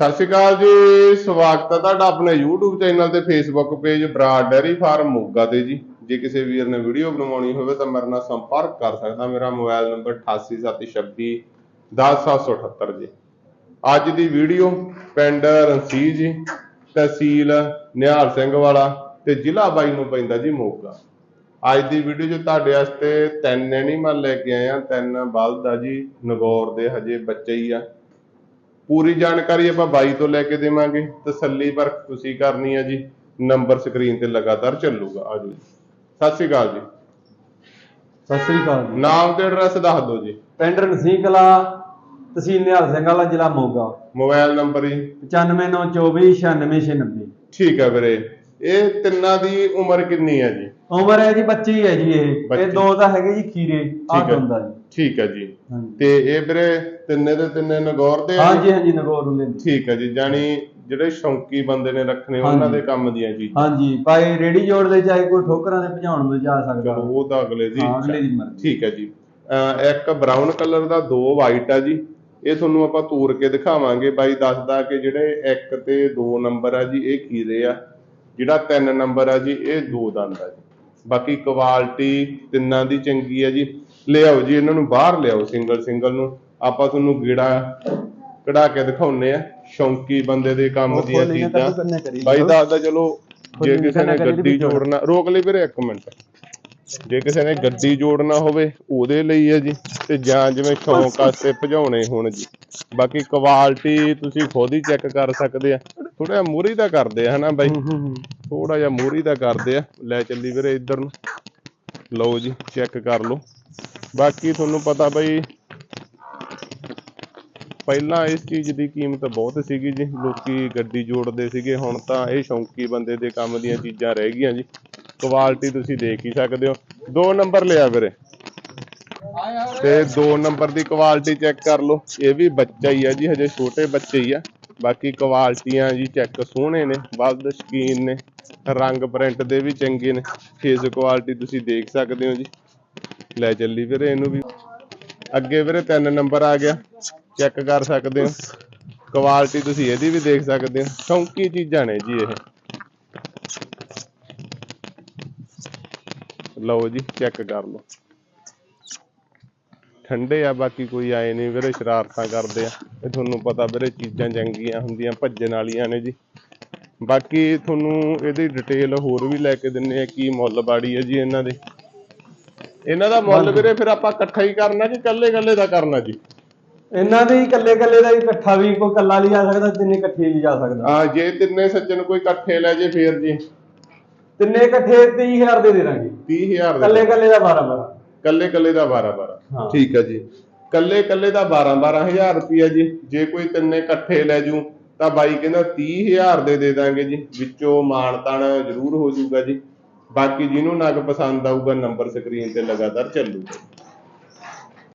ਸਤਿ ਸ਼੍ਰੀ ਅਕਾਲ ਜੀ, ਸਵਾਗਤ ਹੈ ਤੁਹਾਡਾ ਆਪਣੇ YouTube ਚੈਨਲ ਤੇ Facebook page Brar dairy farm Moga ਤੇ ਜੀ। ਜੇ ਕਿਸੇ ਵੀਰ ਨੇ ਵੀਡੀਓ ਬਣਵਾਉਣੀ ਹੋਵੇ ਤਾਂ ਮੇਰੇ ਨਾਲ ਸੰਪਰਕ ਕਰ ਸਕਦਾ, ਮੇਰਾ ਮੋਬਾਈਲ ਨੰਬਰ 8876 10778 ਜੀ। ਅੱਜ ਦੀ ਵੀਡੀਓ ਪਿੰਡ ਰਣਸੀ ਜੀ, ਤਹਿਸੀਲ ਨਿਹਾਲ ਸਿੰਘ ਵਾਲਾ ਤੇ ਜ਼ਿਲ੍ਹਾ ਬਾਈ ਨੂੰ ਪੈਂਦਾ ਜੀ ਮੋਗਾ। ਅੱਜ ਦੀ ਵੀਡੀਓ 'ਚ ਤੁਹਾਡੇ ਵਾਸਤੇ ਤਿੰਨ ਐਨੀਮਲ ਲੈ ਕੇ ਆਏ ਆ ਤਿੰਨ ਬਲਦ ਆ ਜੀ, ਨਗੌਰ ਦੇ ਹਜੇ ਬੱਚੇ ਹੀ ਆ। ਪੂਰੀ ਜਾਣਕਾਰੀ ਆਪਾਂ ਬਾਈ ਤੋਂ ਲੈ ਕੇ ਦੇਵਾਂਗੇ। ਤਸੱਲੀ ਪਰ ਤੁਸੀਂ ਕਰਨੀ ਹੈ ਜੀ। ਨੰਬਰ ਸਕਰੀਨ ਤੇ ਲਗਾਤਾਰ ਚੱਲੂਗਾ। ਆਜੋ ਜੀ। ਸਤਿ ਸ਼੍ਰੀ ਅਕਾਲ ਜੀ। ਸਤਿ ਸ੍ਰੀ ਅਕਾਲ ਜੀ। ਨਾਮ ਤੇ ਐਡਰੈਸ ਦੱਸ ਦਿਓ ਜੀ। ਪਿੰਡ ਰਣਸੀਂਹ ਕਲਾ ਤਹਿਸੀਲ ਨਿਹਾਲ ਸਿੰਘ ਵਾਲਾ ਜ਼ਿਲ੍ਹਾ ਮੋਗਾ। ਮੋਬਾਈਲ ਨੰਬਰ ਜੀ। 9594496690 ਠੀਕ ਹੈ ਵੀਰੇ। ਇਹ ਤਿੰਨਾਂ ਦੀ ਉਮਰ ਕਿੰਨੀ ਹੈ ਜੀ ਉਮਰ ਹੈ ਜੀ 25 ਹੈ ਜੀ ਇਹ ਬੱਚੀ। ਇਹ ਦੋ ਤਾਂ ਹੈਗੇ ਜੀ ਖੀਰੇ ਆ ਠੀਕ ਹੈ। ਜੀ ਠੀਕ ਹੈ ਜੀ ਹਾਂਜੀ ਤੇ ਇਹ ਵੀਰੇ ਤਿੰਨੇ ਦੇ ਤਿੰਨੇ ਨਗੌਰ ਦੇ ਆ ਜੀ? ਹਾਂਜੀ ਹਾਂਜੀ ਨਗੌਰ ਨੂੰ ਲੈਂਦੇ ਠੀਕ ਹੈ ਜੀ ਜਾਨੀ ਜਿਹੜੇ ਸ਼ੌਂਕੀ ਬੰਦੇ ਨੇ ਰੱਖਣੇ ਉਹਨਾਂ ਹਾਂਜੀ। ਦੇ ਕੰਮ ਦੀਆਂ ਚੀਜ਼ਾਂ ਹਾਂਜੀ ਭਾਈ ਰੇੜੀ ਜੋੜਦੇ ਚਾਹੇ ਕੋਈ ਠੋਕਰਾਂ ਦੇ ਭਜਾਉਣ ਨੂੰ ਜਾ ਸਕਦਾ ਉਹ ਤਾਂ ਅਗਲੇ ਦੀ ਹਾਂ। ਅਗਲੇ ਦੀ ਮਰਜ਼ੀ। ਠੀਕ ਹੈ ਜੀ ਅਹ ਇੱਕ ਬਰਾਊਨ ਕਲਰ ਦਾ ਦੋ ਵਾਈਟ ਆ ਜੀ ਇਹ ਤੁਹਾਨੂੰ ਆਪਾਂ ਤੋੜ ਕੇ ਦਿਖਾਵਾਂਗੇ ਬਾਈ ਦੱਸਦਾ ਕਿ ਜਿਹੜੇ ਇੱਕ ਤੇ ਦੋ ਨੰਬਰ ਆ ਜੀ ਇਹ ਖੀਰੇ ਆ ਜਿਹੜਾ ਤਿੰਨ ਨੰਬਰ ਆ ਜੀ ਇਹ ਦੋ ਦੰਦ ਆ ਜੀ। ਬਾਕੀ ਕੁਆਲਿਟੀ ਤਿੰਨਾਂ ਦੀ ਚੰਗੀ ਆ ਜੀ। ਲਿਆਓ ਜੀ ਇਹਨਾਂ ਨੂੰ ਬਾਹਰ ਲਿਆਓ ਸਿੰਗਲ ਸਿੰਗਲ ਨੂੰ। ਆਪਾਂ ਤੁਹਾਨੂੰ ਗੇੜਾ ਕਢਾ ਕੇ ਦਿਖਾਉਨੇ ਆ। ਸ਼ੌਂਕੀ ਬੰਦੇ ਦੇ ਕੰਮ ਦੀਆਂ ਚੀਜ਼ਾਂ। ਬਾਈ ਦੱਸਦਾ ਚਲੋ ਜੇ ਕਿਸੇ ਨੇ ਗੱਡੀ। ਜੋੜਨਾ ਰੋਕ ਲਈ ਵੀਰੇ ਇੱਕ ਮਿੰਟ। ਜੇ ਕਿਸੇ ਨੇ ਗੱਡੀ ਜੋੜਨਾ ਹੋਵੇ ਉਹਦੇ ਲਈ ਹੈ ਜੀ। ਤੇ ਜਾਂ ਜਿਵੇਂ ਸ਼ੌਂਕ ਵਾਸਤੇ ਭਜਾਉਣੇ ਹੋਣ ਜੀ। ਬਾਕੀ ਕੁਆਲਿਟੀ ਤੁਸੀਂ ਖੁਦ ਹੀ ਚੈੱਕ ਕਰ ਸਕਦੇ ਆ। ਥੋੜਾ ਜਿਹਾ ਮੂਰੀ ਦਾ ਕਰਦੇ ਆ ਹਨਾ ਬਾਈ? ਥੋੜਾ ਜਿਹਾ ਮੂਰੀ ਦਾ ਕਰਦੇ ਆ। ਲੈ ਚੱਲੀ ਵੀਰੇ ਇੱਧਰ ਨੂੰ। ਲਓ ਜੀ ਚੈੱਕ ਕਰ ਲਓ। ਬਾਕੀ ਤੁਹਾਨੂੰ ਪਤਾ ਬਈ ਪਹਿਲਾਂ ਇਸ ਚੀਜ਼ ਦੀ ਕੀਮਤ ਬਹੁਤ ਸੀਗੀ ਜੀ। ਲੋਕੀ ਗੱਡੀ ਜੋੜਦੇ ਸੀਗੇ ਹੁਣ ਤਾਂ ਇਹ ਸ਼ੌਂਕੀ ਬੰਦੇ ਦੇ ਕੰਮ ਦੀਆਂ ਚੀਜ਼ਾਂ ਰਹਿ ਗਈਆਂ ਜੀ। ਕੁਆਲਿਟੀ ਤੁਸੀਂ ਦੇਖ ਹੀ ਸਕਦੇ ਹੋ। ਦੋ ਨੰਬਰ ਲਿਆ ਵੀਰੇ। ਤੇ ਦੋ ਨੰਬਰ ਦੀ ਕੁਆਲਿਟੀ ਚੈੱਕ ਕਰ ਲਓ। ਇਹ ਵੀ ਬੱਚਾ ਹੀ ਆ ਜੀ ਹਜੇ ਛੋਟੇ ਬੱਚੇ ਹੀ ਆ। ਬਾਕੀ ਕੁਆਲਟੀਆਂ ਜੀ ਚੈੱਕ ਸੋਹਣੇ ਨੇ ਬਲਦ ਸ਼ਕੀਨ ਨੇ, ਰੰਗ ਪ੍ਰਿੰਟ ਦੇ ਵੀ ਚੰਗੇ ਨੇ ਫੇਸ ਕੁਆਲਿਟੀ ਤੁਸੀਂ ਦੇਖ ਸਕਦੇ ਹੋ ਜੀ। ਲੈ ਚੱਲੀ ਫਿਰ ਇਹਨੂੰ ਵੀ। ਅੱਗੇ ਵੀਰੇ ਤਿੰਨ ਨੰਬਰ ਆ ਗਿਆ ਚੈੱਕ ਕਰ ਸਕਦੇ ਹੋ। ਕੁਆਲਿਟੀ ਤੁਸੀਂ ਇਹਦੀ ਵੀ ਦੇਖ ਸਕਦੇ ਹੋ। ਸ਼ੌਂਕੀ ਚੀਜ਼ਾਂ ਨੇ ਜੀ ਇਹ। ਲਓ ਜੀ ਚੈੱਕ ਕਰ ਲਓ। ਠੰਡੇ ਆ ਬਾਕੀ ਕੋਈ ਆਏ ਨਹੀਂ ਵੀਰੇ ਸ਼ਰਾਰਤਾਂ ਕਰਦੇ ਆ। ਇਹ ਤੁਹਾਨੂੰ ਪਤਾ ਵੀਰੇ ਚੀਜ਼ਾਂ ਚੰਗੀਆਂ ਹੁੰਦੀਆਂ ਭੱਜਣ ਵਾਲੀਆਂ ਨੇ ਜੀ। ਬਾਕੀ ਤੁਹਾਨੂੰ ਇਹਦੀ ਡਿਟੇਲ ਹੋਰ ਵੀ ਲੈ ਕੇ ਦਿੰਨੇ ਆ ਕੀ ਮੁੱਲ ਬਾੜੀ ਹੈ ਜੀ ਇਹਨਾਂ ਦੇ। ਇਹਨਾਂ ਦਾ ਮੁੱਲ ਵੀਰੇ ਫਿਰ ਆਪਾਂ ਇਕੱਠਾ ਹੀ ਕਰਨਾ ਕਿ ਇਕੱਲੇ ਇਕੱਲੇ ਦਾ ਕਰਨਾ ਜੀ? ਇਹਨਾਂ ਦੇ ਇਕੱਲੇ ਇਕੱਲੇ ਦਾ ਹੀ ਇਕੱਠਾ ਵੀ ਕੋਈ ਕੱਲਾ ਲਿਜਾ ਸਕਦਾ ਤਿੰਨੇ ਇਕੱਠੇ ਲਿਜਾ ਸਕਦਾ। ਆ ਜੇ ਤਿੰਨੇ ਸੱਜਣ ਕੋਈ ਇਕੱਠੇ ਲੈ ਜੇ ਫੇਰ ਜੀ। ਤਿੰਨੇ ਇਕੱਠੇ 23000 ਦੇ ਦੇ ਦਾਂਗੇ। 30000 ਇਕੱਲੇ ਦਾ ਇਕੱਲੇ ਦਾ 12 12 ਕੱਲੇ ਕੱਲੇ ਦਾ 12 12 ਹਾਂ। ਠੀਕ ਹੈ ਜੀ। ਕੱਲੇ ਕੱਲੇ ਦਾ 12 12000 ਰੁਪਿਆ ਜੀ। ਜੇ ਕੋਈ ਤਿੰਨੇ ਇਕੱਠੇ ਲੈ ਜੂ ਤਾਂ ਬਾਈ ਕਹਿੰਦਾ 30000 ਦੇ ਦੇ ਦਾਂਗੇ ਜੀ। ਵਿੱਚੋਂ ਮਾਣ ਤਾਣ ਜ਼ਰੂਰ ਹੋ ਜਾਊਗਾ ਜੀ। ਬਾਕੀ ਜਿਹਨੂੰ ਨਗ ਪਸੰਦ ਆਊਗਾ ਨੰਬਰ ਸਕਰੀਨ ਤੇ ਲਗਾਤਾਰ ਚੱਲੂਗਾ।